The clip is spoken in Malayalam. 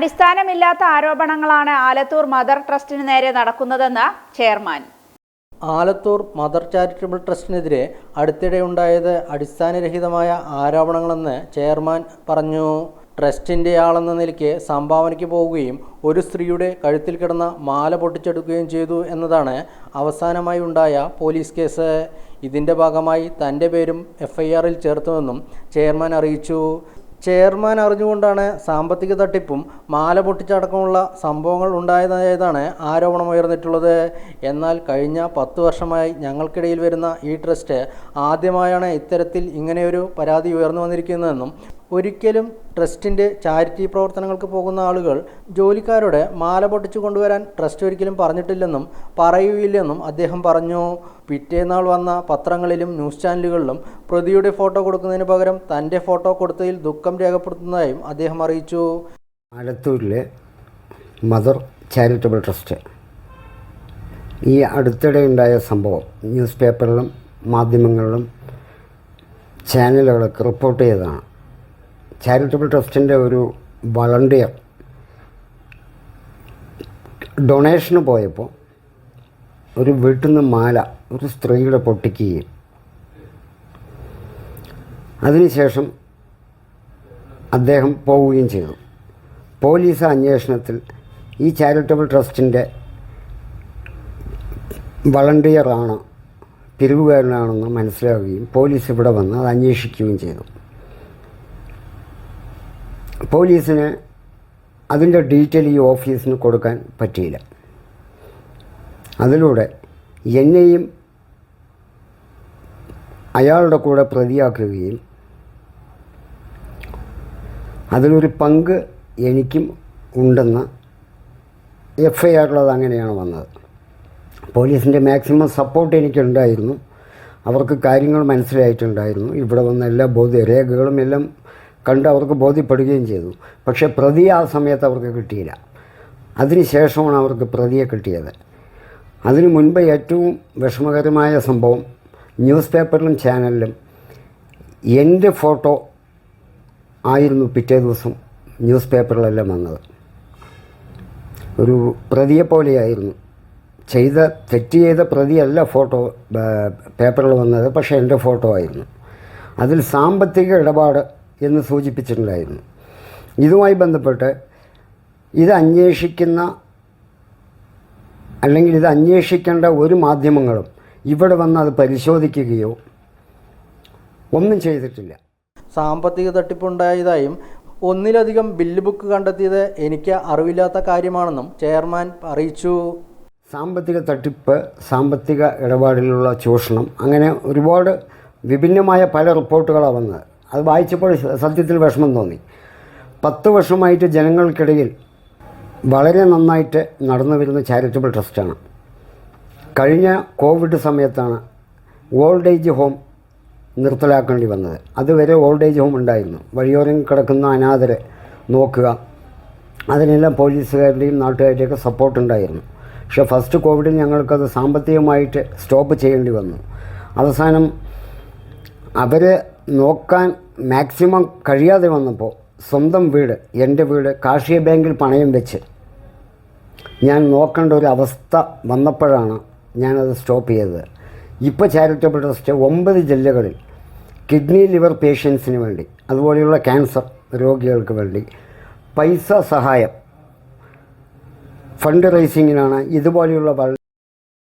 അടിസ്ഥാനമില്ലാത്ത ആരോപണങ്ങളാണ് ആലത്തൂർ മദർ ട്രസ്റ്റിന് നേരെ നടക്കുന്നതെന്ന് ചെയർമാൻ. ആലത്തൂർ മദർ ചാരിറ്റബിൾ ട്രസ്റ്റിനെതിരെ അടുത്തിടെ ഉണ്ടായത് അടിസ്ഥാനരഹിതമായ ആരോപണങ്ങളെന്ന് ചെയർമാൻ പറഞ്ഞു. ട്രസ്റ്റിന്റെ ആളെന്ന നിലയ്ക്ക് സംഭാവനയ്ക്ക് പോവുകയും ഒരു സ്ത്രീയുടെ കഴുത്തിൽ കിടന്ന മാല പൊട്ടിച്ചെടുക്കുകയും ചെയ്തു എന്നതാണ് അവസാനമായി ഉണ്ടായ പോലീസ് കേസ്. ഇതിന്റെ ഭാഗമായി തന്റെ പേരും എഫ്ഐആറിൽ ചേർത്തുവെന്നും ചെയർമാൻ അറിയിച്ചു. ചെയർമാൻ അറിഞ്ഞുകൊണ്ടാണ് സാമ്പത്തിക തട്ടിപ്പും മാല പൊട്ടിച്ചടക്കമുള്ള സംഭവങ്ങൾ ഉണ്ടായതായതാണ് ആരോപണമുയർന്നിട്ടുള്ളത് എന്നാൽ കഴിഞ്ഞ പത്ത് വർഷമായി ഞങ്ങൾക്കിടയിൽ വരുന്ന ഈ ട്രസ്റ്റ് ആദ്യമായാണ് ഇത്തരത്തിൽ ഇങ്ങനെയൊരു പരാതി ഉയർന്നു വന്നിരിക്കുന്നതെന്നും ഒരിക്കലും ട്രസ്റ്റിന്റെ ചാരിറ്റി പ്രവർത്തനങ്ങൾക്ക് പോകുന്ന ആളുകൾ ജോലിക്കാരോട് മാല പൊട്ടിച്ചു കൊണ്ടുവരാൻ ട്രസ്റ്റ് ഒരിക്കലും പറഞ്ഞിട്ടില്ലെന്നും പറയുകയില്ലെന്നും അദ്ദേഹം പറഞ്ഞു. പിറ്റേന്നാൾ വന്ന പത്രങ്ങളിലും ന്യൂസ് ചാനലുകളിലും പ്രതിയുടെ ഫോട്ടോ കൊടുക്കുന്നതിന് പകരം തന്റെ ഫോട്ടോ കൊടുത്തതിൽ ദുഃഖം രേഖപ്പെടുത്തുന്നതായും അദ്ദേഹം അറിയിച്ചു. ആലത്തൂരിലെ മദർ ചാരിറ്റബിൾ ട്രസ്റ്റ്. ഈ അടുത്തിടെ ഉണ്ടായ സംഭവം ന്യൂസ് പേപ്പറിലും മാധ്യമങ്ങളിലും ചാനലുകളൊക്കെ റിപ്പോർട്ട് ചെയ്തതാണ്. ചാരിറ്റബിൾ ട്രസ്റ്റിന്റെ ഒരു വളണ്ടിയർ ഡൊണേഷന് പോയപ്പോൾ ഒരു വീട്ടിൽ നിന്ന് മാല ഒരു സ്ത്രീയുടെ പൊട്ടിക്കുകയും. അതിനുശേഷം അദ്ദേഹം പോവുകയും ചെയ്തു. പോലീസ് അന്വേഷണത്തിൽ ഈ ചാരിറ്റബിൾ ട്രസ്റ്റിന്റെ വളണ്ടിയറാണ് പിരിവുകാരനാണെന്ന് മനസ്സിലാവുകയും പോലീസ് ഇവിടെ വന്ന് അത് അന്വേഷിക്കുകയും ചെയ്തു. പോലീസിന് അതിന്റെ ഡീറ്റെയിൽ ഈ ഓഫീസിന് കൊടുക്കാൻ പറ്റിയില്ല. അതിലൂടെ എന്നെയും അയാളുടെ കൂടെ പ്രതിയാക്കുകയും അതിലൊരു പങ്ക് എനിക്കും ഉണ്ടെന്ന് എഫ് ഐ ആറുള്ളത് അങ്ങനെയാണ് വന്നത്. പോലീസിന്റെ മാക്സിമം സപ്പോർട്ട് എനിക്കുണ്ടായിരുന്നു. അവർക്ക് കാര്യങ്ങൾ മനസ്സിലായിട്ടുണ്ടായിരുന്നു. ഇവിടെ വന്ന എല്ലാ ബോധ്യ രേഖകളും എല്ലാം കണ്ട് അവർക്ക് ബോധ്യപ്പെടുകയും ചെയ്തു. പക്ഷേ പ്രതി ആ സമയത്ത് അവർക്ക് കിട്ടിയില്ല. അതിനുശേഷമാണ് അവർക്ക് പ്രതിയെ കിട്ടിയത്. അതിനു മുൻപ് ഏറ്റവും വിഷമകരമായ സംഭവം ന്യൂസ് പേപ്പറിലും ചാനലിലും എന്റെ ഫോട്ടോ ആയിരുന്നു പിറ്റേ ദിവസം ന്യൂസ് പേപ്പറിലെല്ലാം വന്നത്. ഒരു പ്രതിയെ പോലെയായിരുന്നു. ചെയ്ത തെറ്റ് ചെയ്ത പ്രതിയല്ല ഫോട്ടോ പേപ്പറിൽ വന്നത് പക്ഷേ എന്റെ ഫോട്ടോ ആയിരുന്നു. അതിൽ സാമ്പത്തിക ഇടപാട് എന്ന് സൂചിപ്പിച്ചിട്ടുണ്ടായിരുന്നു. ഇതുമായി ബന്ധപ്പെട്ട് ഇത് അന്വേഷിക്കുന്ന അല്ലെങ്കിൽ ഇത് അന്വേഷിക്കേണ്ട ഒരു മാധ്യമങ്ങളും ഇവിടെ വന്ന് അത് പരിശോധിക്കുകയോ ഒന്നും ചെയ്തിട്ടില്ല. സാമ്പത്തിക തട്ടിപ്പുണ്ടായതായും ഒന്നിലധികം ബില്ല് ബുക്ക് കണ്ടെത്തിയത് എനിക്ക് അറിവില്ലാത്ത കാര്യമാണെന്നും ചെയർമാൻ അറിയിച്ചു. സാമ്പത്തിക തട്ടിപ്പ് സാമ്പത്തിക ഇടപാടിലുള്ള ചൂഷണം അങ്ങനെ ഒരുപാട് വിഭിന്നമായ പല റിപ്പോർട്ടുകളാണ് വന്നത്. അത് വായിച്ചപ്പോൾ സത്യത്തിൽ വിഷമം തോന്നി. പത്ത് വർഷമായിട്ട് ജനങ്ങൾക്കിടയിൽ വളരെ നന്നായിട്ട് നടന്നു വരുന്ന ചാരിറ്റബിൾ ട്രസ്റ്റാണ് കഴിഞ്ഞ കോവിഡ് സമയത്താണ് ഓൾഡ് ഏജ് ഹോം നിർത്തലാക്കേണ്ടി വന്നത്. അതുവരെ ഓൾഡ് ഏജ് ഹോം ഉണ്ടായിരുന്നു. വഴിയോരം കിടക്കുന്ന അനാഥരെ നോക്കുക അതിനെല്ലാം പോലീസുകാരുടെയും നാട്ടുകാരുടെയൊക്കെ സപ്പോർട്ട് ഉണ്ടായിരുന്നു. പക്ഷേ ഫസ്റ്റ് കോവിഡിൽ ഞങ്ങൾക്കത് സാമ്പത്തികമായിട്ട് സ്റ്റോപ്പ് ചെയ്യേണ്ടി വന്നു. അവസാനം അവർ നോക്കാൻ മാക്സിമം കഴിയാതെ വന്നപ്പോൾ സ്വന്തം വീട് എന്റെ വീട് കാർഷിക ബാങ്കിൽ പണയം വെച്ച്. ഞാൻ നോക്കേണ്ട ഒരു അവസ്ഥ വന്നപ്പോഴാണ് ഞാനത് സ്റ്റോപ്പ് ചെയ്തത്. ഇപ്പോൾ ചാരിറ്റബിൾ ട്രസ്റ്റ് ഒമ്പത് ജില്ലകളിൽ കിഡ്നി ലിവർ പേഷ്യൻസിന് വേണ്ടി അതുപോലെയുള്ള ക്യാൻസർ രോഗികൾക്ക് വേണ്ടി പൈസ സഹായം ഫണ്ട് റൈസിങ്ങിനാണ് ഇതുപോലെയുള്ള